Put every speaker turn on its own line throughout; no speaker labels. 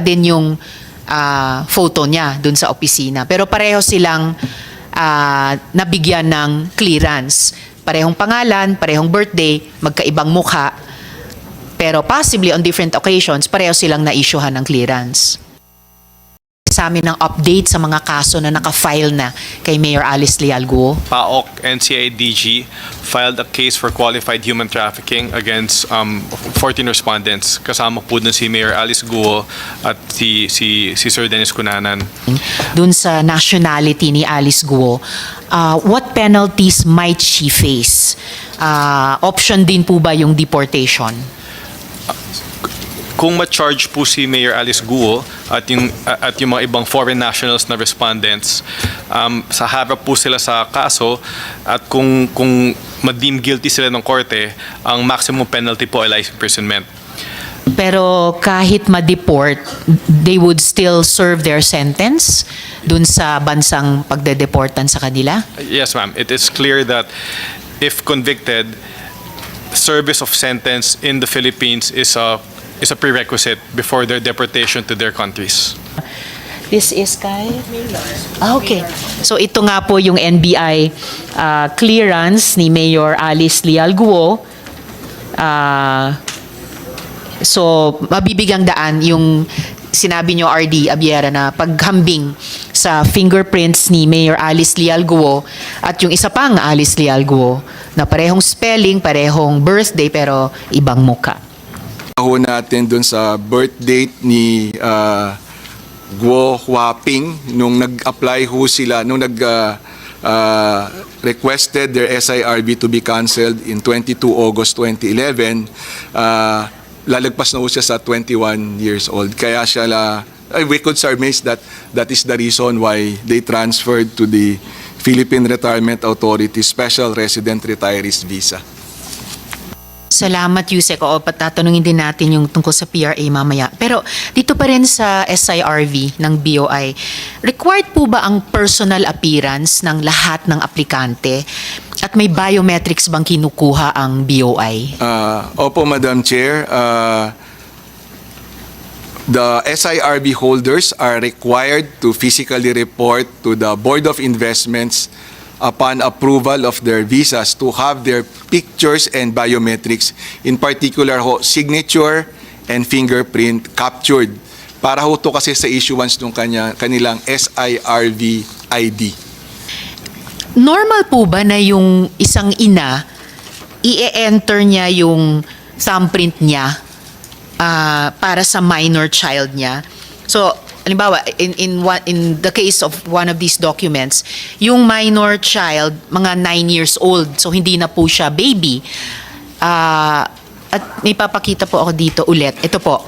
din yung ah, photo niya dun sa opisina. Pero pareho silang ah, nabigyan ng clearance. Parehong pangalan, parehong birthday, magkaibang mukha. Pero possibly on different occasions, pareho silang na-issuehan ng clearance. Sa amin ng update sa mga kaso na nakafile na kay Mayor Alice Lealguo.
PAOK NCIDG filed a case for qualified human trafficking against um, 14 respondents. Kasama po dun si Mayor Alice Guo at si, si, si Sir Dennis Cunanan.
dun sa nationality ni Alice Guo, uh, what penalties might she face? Uh, option din po ba yung deportation?
Kung ma-charge po si Mayor Alice Guo at yung, at yung mga ibang foreign nationals na respondents, um, sa harap po sila sa kaso at kung, kung ma-deem guilty sila ng korte, ang maximum penalty po ay life imprisonment.
Pero kahit ma-deport, they would still serve their sentence dun sa bansang pagdedeportan sa kanila?
Yes, ma'am. It is clear that if convicted, service of sentence in the Philippines is a is a prerequisite before their deportation to their countries.
This is kay? Ah, okay. So ito nga po yung NBI uh, clearance ni Mayor Alice Lialguo. Ah, so mabibigang daan yung sinabi nyo RD Abiera na paghambing sa fingerprints ni Mayor Alice Lialguo at yung isa pang Alice Lialguo na parehong spelling, parehong birthday pero ibang muka.
Ho natin dun sa birth date ni ah, Guo Huaping nung nag-apply ho sila, nung nag ah, ah, requested their SIRB to be canceled in 22 August 2011, ah, lalagpas na ho siya sa 21 years old. Kaya siya la, ay, we could surmise that that is the reason why they transferred to the Philippine Retirement Authority Special Resident Retirees Visa.
Salamat, Yusek. Oo, patatanungin din natin yung tungkol sa PRA mamaya. Pero dito pa rin sa SIRV ng BOI, required po ba ang personal appearance ng lahat ng aplikante? At may biometrics bang kinukuha ang BOI?
Ah, opo, Madam Chair. Ah, the SIRB holders are required to physically report to the Board of Investments upon approval of their visas to have their pictures and biometrics, in particular ho, signature and fingerprint captured para ho to kasi sa issuance ng kanya, kanilang SIRV ID.
Normal po ba na yung isang ina, i-enter niya yung thumbprint niya ah, para sa minor child niya? So, halimbawa, in, in, one, in the case of one of these documents, yung minor child, mga 9 years old, so hindi na po siya baby. Ah, at may papakita po ako dito ulit. Ito po.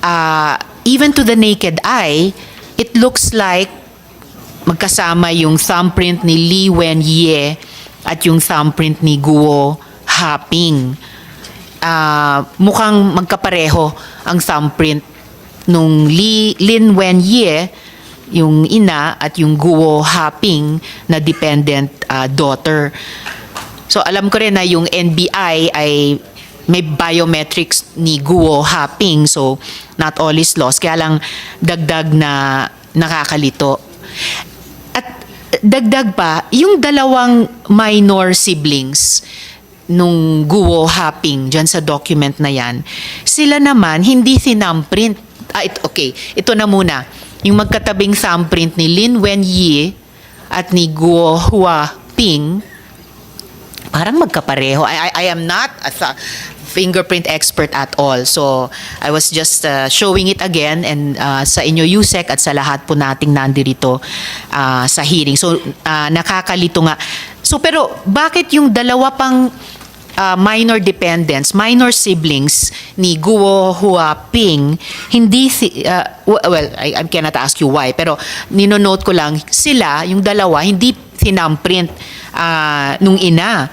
Ah, even to the naked eye, it looks like magkasama yung thumbprint ni Li Wen Ye at yung thumbprint ni Guo Haping. Ah, mukhang magkapareho ang thumbprint nung Li, Lin Wen Ye, yung ina, at yung Guo Haping na dependent ah, daughter. So alam ko rin na yung NBI ay may biometrics ni Guo Haping. So not all is lost. Kaya lang dagdag na nakakalito. At dagdag pa, yung dalawang minor siblings nung Guo Haping dyan sa document na yan, sila naman hindi sinumprint. Ah, it, okay, ito na muna. Yung magkatabing thumbprint ni Lin Wen Yi at ni Guo Hua Ping, parang magkapareho. I, I, I am not a fingerprint expert at all. So, I was just uh, showing it again and uh, sa inyo, Yusek, at sa lahat po nating nandirito uh, sa hearing. So, uh, nakakalito nga. So, pero bakit yung dalawa pang uh, minor dependents, minor siblings ni Guo Huaping, hindi, si, uh, well, I, I cannot ask you why, pero ninonote ko lang, sila, yung dalawa, hindi sinumprint uh, nung ina.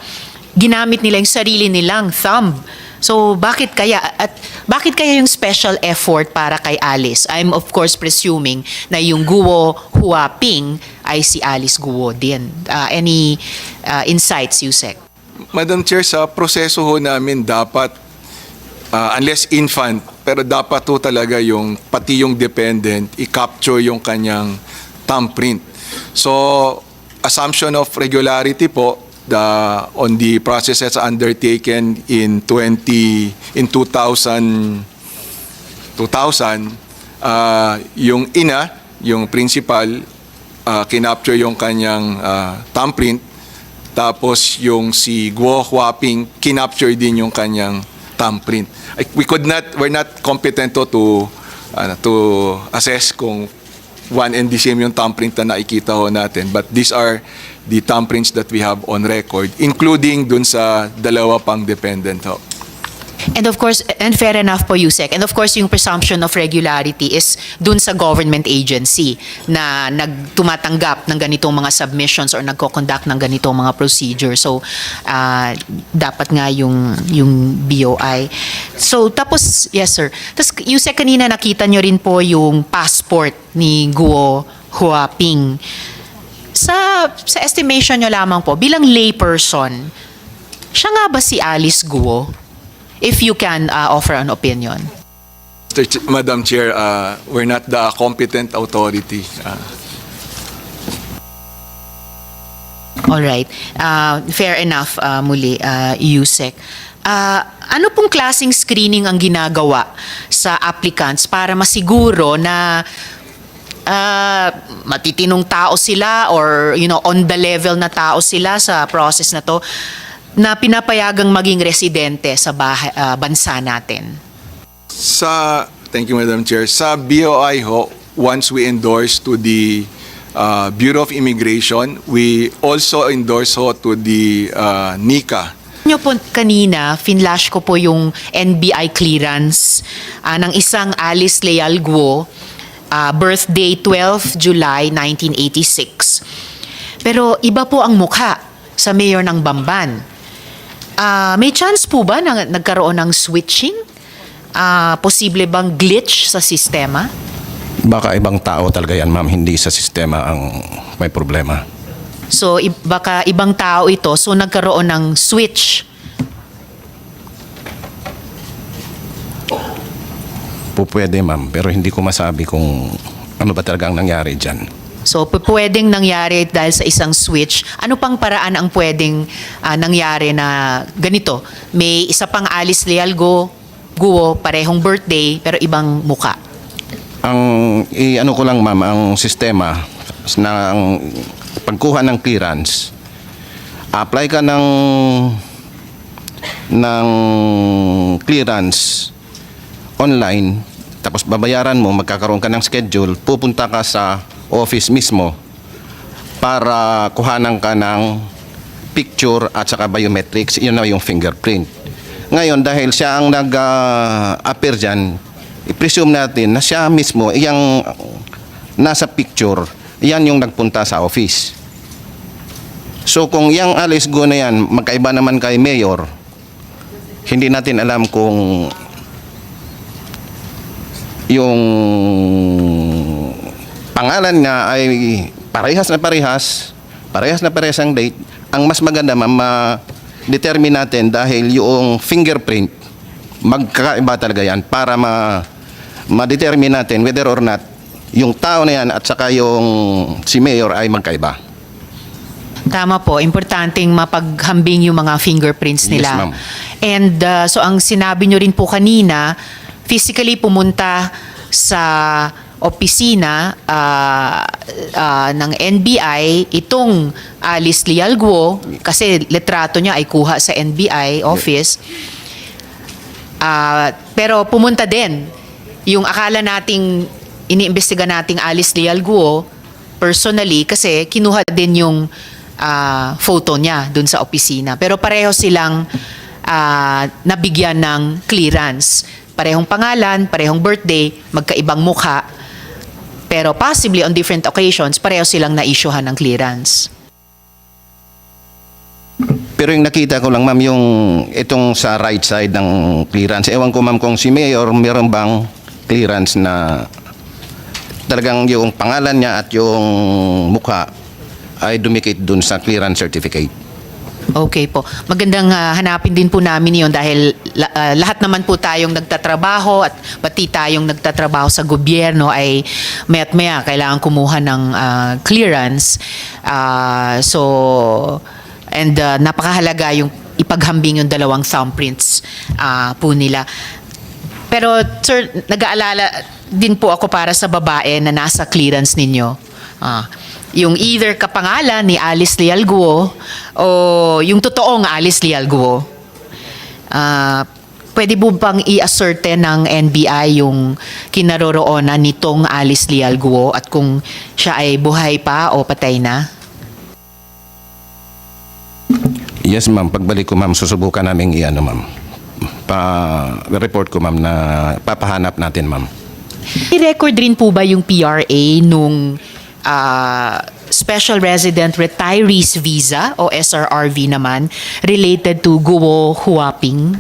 Ginamit nila yung sarili nilang thumb. So, bakit kaya? At bakit kaya yung special effort para kay Alice? I'm of course presuming na yung Guo Huaping ay si Alice Guo din. Uh, any uh, insights, Yusek?
Madam Chair, sa proseso ho namin dapat, ah, unless infant, pero dapat to talaga yung pati yung dependent i-capture yung kanyang thumbprint. So, assumption of regularity po the on the processes undertaken in 20 in 2000 2000 ah, yung ina, yung principal ah, kinapture yung kanyang ah, thumbprint tapos yung si Guo Huaping kinapture din yung kanyang thumbprint. We could not we're not competent to to, ano, to assess kung one and the same yung thumbprint na nakikita ho natin but these are the thumbprints that we have on record including dun sa dalawa pang dependent ho.
And of course, and fair enough po, Yusek. And of course, yung presumption of regularity is dun sa government agency na nagtumatanggap ng ganitong mga submissions or nagko-conduct ng ganitong mga procedure. So, ah, dapat nga yung, yung BOI. So, tapos, yes sir. Tapos, Yusek, kanina nakita nyo rin po yung passport ni Guo Huaping. Sa, sa estimation nyo lamang po, bilang layperson, siya nga ba si Alice Guo? If you can uh, offer an opinion.
Mr. Ch- Madam Chair, uh, we're not the competent authority. Uh,
All right. Uh, fair enough uh, muli, uh, Yusek. Uh, ano pong klasing screening ang ginagawa sa applicants para masiguro na uh, matitinong tao sila or you know on the level na tao sila sa process na to na pinapayagang maging residente sa bahay, uh, bansa natin?
Sa, thank you Madam Chair, sa BOI ho, once we endorse to the uh, Bureau of Immigration, we also endorse ho to the uh, NICA.
nyo po kanina, finlash ko po yung NBI clearance ah, ng isang Alice Leal Guo, ah, birthday 12 July 1986. Pero iba po ang mukha sa mayor ng Bamban. Ah, may chance po ba na nagkaroon ng switching? Ah, posible bang glitch sa sistema?
Baka ibang tao talaga yan, ma'am. Hindi sa sistema ang may problema.
So, baka ibang tao ito, so nagkaroon ng switch.
Po pwede, ma'am. Pero hindi ko masabi kung ano ba talaga ang nangyari dyan.
So, pwedeng nangyari dahil sa isang switch. Ano pang paraan ang pwedeng ah, nangyari na ganito? May isa pang Alice Lealgo, Guo, parehong birthday, pero ibang muka.
Ang i-ano ko lang, ma'am, ang sistema ng pagkuha ng clearance, apply ka ng ng clearance online, tapos babayaran mo, magkakaroon ka ng schedule, pupunta ka sa office mismo para kuhanan ka ng picture at saka biometrics, yun na yung fingerprint. Ngayon, dahil siya ang nag-appear dyan, i-presume natin na siya mismo, iyang nasa picture, yan yung nagpunta sa office. So kung yung Alice Go na yan, magkaiba naman kay Mayor, hindi natin alam kung yung pangalan niya ay parehas na parehas, parehas na parehas ang date, ang mas maganda ma- ma-determine natin dahil yung fingerprint, magkakaiba talaga yan para ma- ma-determine natin whether or not yung tao na yan at saka yung si Mayor ay magkaiba.
Tama po, importanteng mapaghambing yung mga fingerprints
Yes,
nila.
ma'am.
And uh, so ang sinabi nyo rin po kanina, physically pumunta sa opisina ah, ah, ng NBI itong Alice Lialguo kasi letrato niya ay kuha sa NBI office. Ah, pero pumunta din yung akala nating iniimbestiga nating Alice Lialguo personally kasi kinuha din yung ah, photo niya dun sa opisina. Pero pareho silang ah, nabigyan ng clearance. Parehong pangalan, parehong birthday, magkaibang mukha. Pero possibly on different occasions, pareho silang na-issuehan ng clearance.
Pero yung nakita ko lang ma'am yung itong sa right side ng clearance. Ewan ko ma'am kung si Mayor meron bang clearance na talagang yung pangalan niya at yung mukha ay dumikit dun sa clearance certificate.
Okay po. Magandang ah, hanapin din po namin yon dahil la- ah, lahat naman po tayong nagtatrabaho at pati tayong nagtatrabaho sa gobyerno ay mayat maya kailangan kumuha ng ah, clearance. Ah, so, and ah, napakahalaga yung ipaghambing yung dalawang thumbprints ah, po nila. Pero sir, nag-aalala din po ako para sa babae na nasa clearance ninyo. Ah, yung either kapangalan ni Alice Leal Guo o yung totoong Alice Leal Guo. Ah, pwede po bang i-ascertain ng NBI yung kinaroroonan nitong Alice Leal Guo at kung siya ay buhay pa o patay na?
Yes, ma'am. Pagbalik ko, ma'am, susubukan namin i-ano, ma'am. Pa-report ko, ma'am, na papahanap natin, ma'am.
I-record rin po ba yung PRA nung ah, Special Resident Retirees Visa o SRRV naman related to Guo Huaping?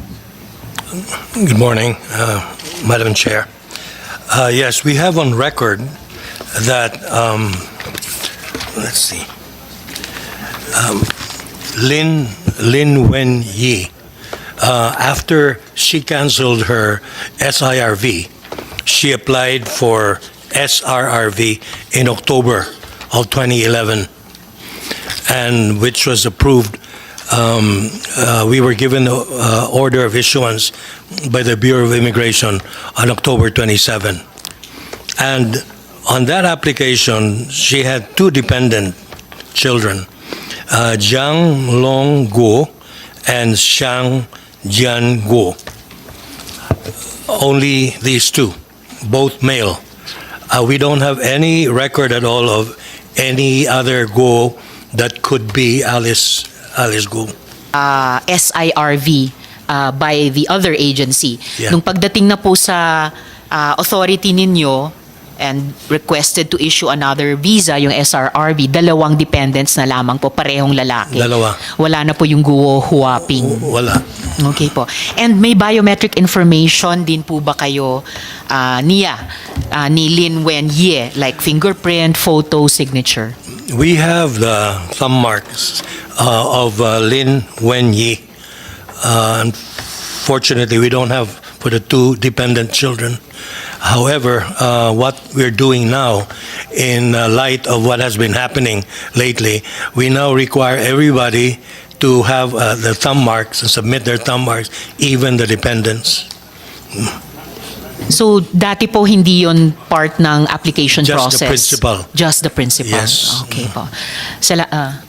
Good morning, uh, Madam Chair. Uh, Yes, we have on record that, um, let's see, um, Lin, Lin Wen Yi, uh, after she canceled her SIRV, she applied for SRRV in October of 2011 and which was approved. Um, uh, we were given the uh, order of issuance by the Bureau of Immigration on October 27. And on that application, she had two dependent children, uh, Jiang Long Guo and Xiang Jian Guo. Only these two, both male. Uh, we don't have any record at all of any other Guo that could be Alice Alice Guo.
ah, SIRV ah, by the other agency.
Yeah.
Nung pagdating na po sa ah, authority ninyo and requested to issue another visa, yung SRRV, dalawang dependents na lamang po, parehong lalaki.
Dalawa.
Wala na po yung Guo Huaping.
Wala.
Okay po. And may biometric information din po ba kayo ah, niya, ah, ni Lin Wen Ye, like fingerprint, photo, signature?
We have the thumb marks uh, of uh, Lin Wen Yi. Uh, unfortunately, we don't have for the two dependent children. However, uh, what we're doing now, in uh, light of what has been happening lately, we now require everybody to have uh, the thumb marks and submit their thumb marks, even the dependents.
So, dati po hindi yon part ng application
Just the
process?
principal.
Just the principal?
Yes.
Okay po. Sala, ah,